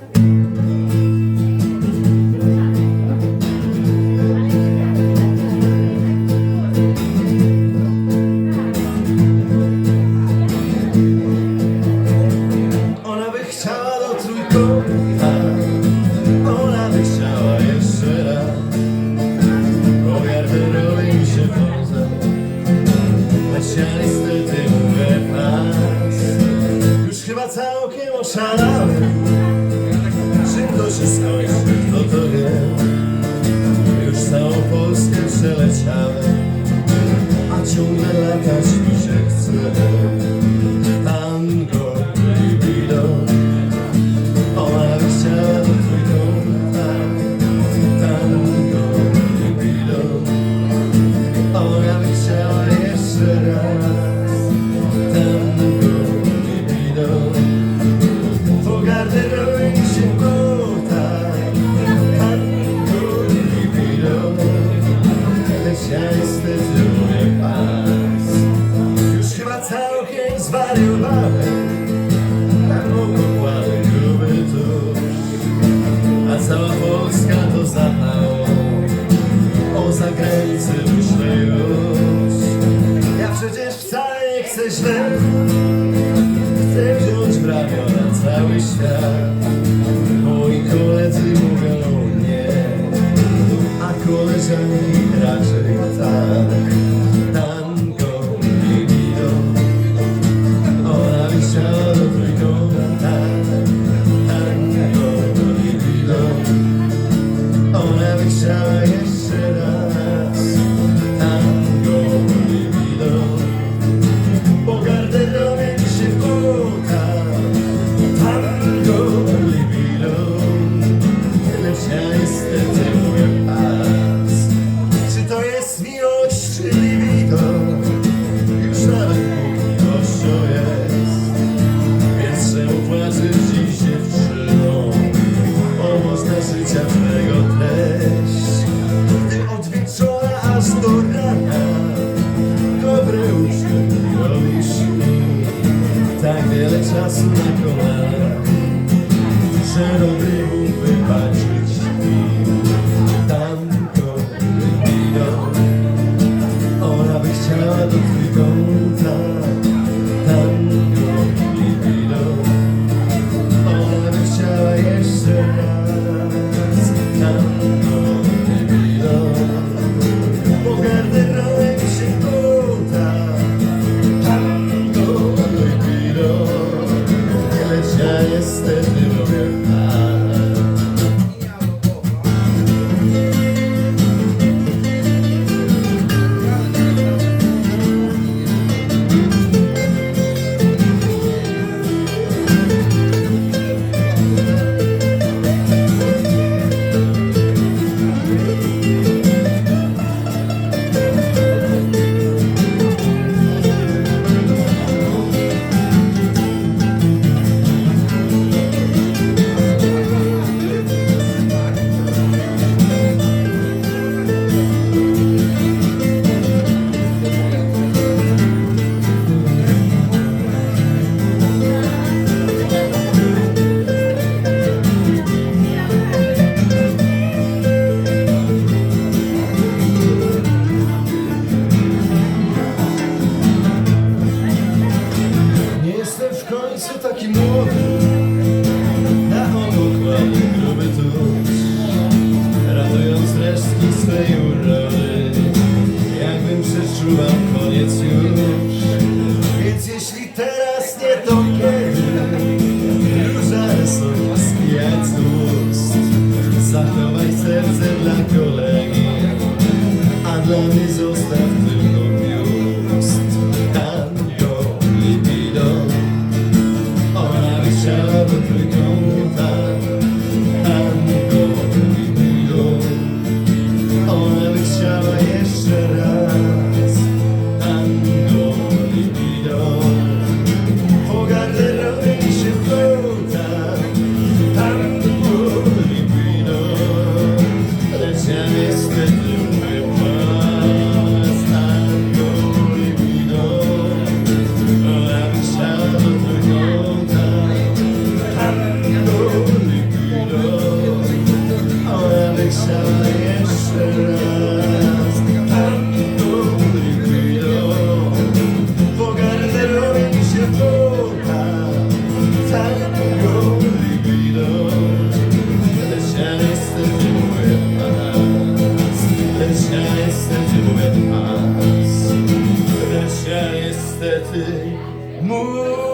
Gracias. wszystko jak kto to wie Już całą Polskę przeleciałem A ciągle latać mi się chce. Tango, libido Ona chciała do twój dom. Tango, libido Ona chciała jeszcze raz. Chcę wziąć w ramiona cały świat. Moi koledzy mówią nie A koleżanki raczej tak. konar Szerowy mu wybaczyć mił Tamto wybiną Ona by chciała do twojego Znajdując resztki swej urody Jakbym przeczuwał koniec już amor.